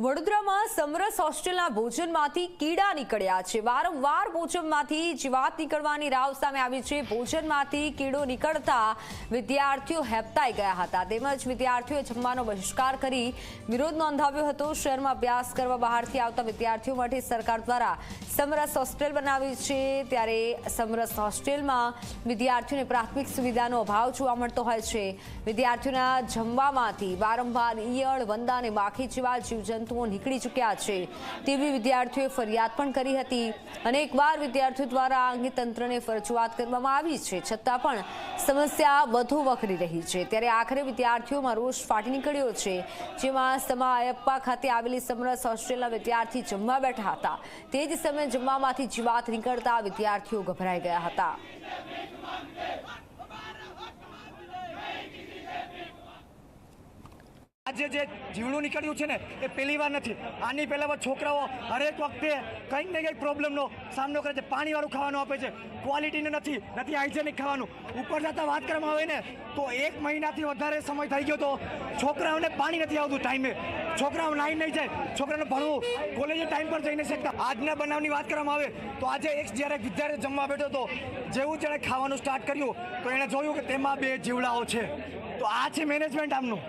વડોદરામાં સમરસ હોસ્ટેલના ભોજનમાંથી કીડા નીકળ્યા છે. વારંવાર ભોજનમાંથી જીવાત નીકળવાની રાવ સામે આવી છે. ભોજનમાંથી કીડો નીકળતા વિદ્યાર્થીઓ હેપતાઈ ગયા હતા. તેમજ વિદ્યાર્થીઓએ જમવાનો બહિષ્કાર કરી વિરોધ નોંધાવ્યો હતો. શહેરમાં અભ્યાસ કરવા બહારથી આવતા વિદ્યાર્થીઓ માટે સરકાર દ્વારા સમરસ હોસ્ટેલ બનાવી છે. ત્યારે સમરસ હોસ્ટેલમાં વિદ્યાર્થીઓને પ્રાથમિક સુવિધાનો અભાવ જોવા મળતો હોય છે. વિદ્યાર્થીઓના જમવામાંથી વારંવાર ઈયળ, વંદા અને માખી જેવા જીવજંતુઓ નીકળી ચૂક્યા છે. તેવી વિદ્યાર્થીઓએ ફરિયાદ પણ કરી હતી. અનેકવાર વિદ્યાર્થીઓ દ્વારા આ અંગે તંત્રને ફરજિયાત કરવામાં આવી છે. છતાં પણ સમસ્યા વધુ વખરી રહી છે. ત્યારે આખરે વિદ્યાર્થીઓમાં રોષ ફાટી નીકળ્યો છે. જેમાં સમા અયપ્પા ખાતે આવેલી સમરસ હોસ્ટેલના વિદ્યાર્થી જમવા બેઠા હતા. તે જ સમયે જમવામાંથી જીવાત નીકળતા વિદ્યાર્થીઓ ગભરાઈ ગયા હતા. આજે જે જીવડું નીકળ્યું છે ને, એ પહેલી વાર નથી. આની પહેલા છોકરાઓ હરેક વખતે કંઈક ને કંઈક પ્રોબ્લેમનો સામનો કરે છે. પાણીવાળું ખાવાનું આપે છે. ક્વોલિટીનું નથી નથી હાઇજેનિક ખાવાનું. ઉપર જતાં વાત કરવામાં આવે ને, તો એક મહિનાથી વધારે સમય થઈ ગયો તો છોકરાઓને પાણી નથી આવતું ટાઈમે છોકરાઓ લાઈન નહીં જાય. છોકરાને ભણવું. કોલેજે ટાઈમ પર જઈ નહીં શકતા. આજના બનાવની વાત કરવામાં આવે તો આજે એક જ્યારે વિદ્યાર્થી જમવા બેઠો હતો, જેવું જેણે ખાવાનું સ્ટાર્ટ કર્યું, તો એણે જોયું કે તેમાં બે જીવડાઓ છે. તો આ છે મેનેજમેન્ટ આમનું.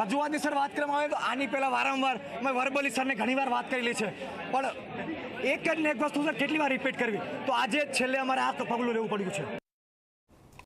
રજૂઆતની સર વાત કરવામાં આવે તો આની પહેલાં વારંવાર મેં વર્બલી સરને ઘણીવાર વાત કરેલી છે. પણ એક જ ને એક વસ્તુ સર કેટલી વાર રિપીટ કરવી? તો આજે છેલ્લે અમારે આ પગલું લેવું પડ્યું છે.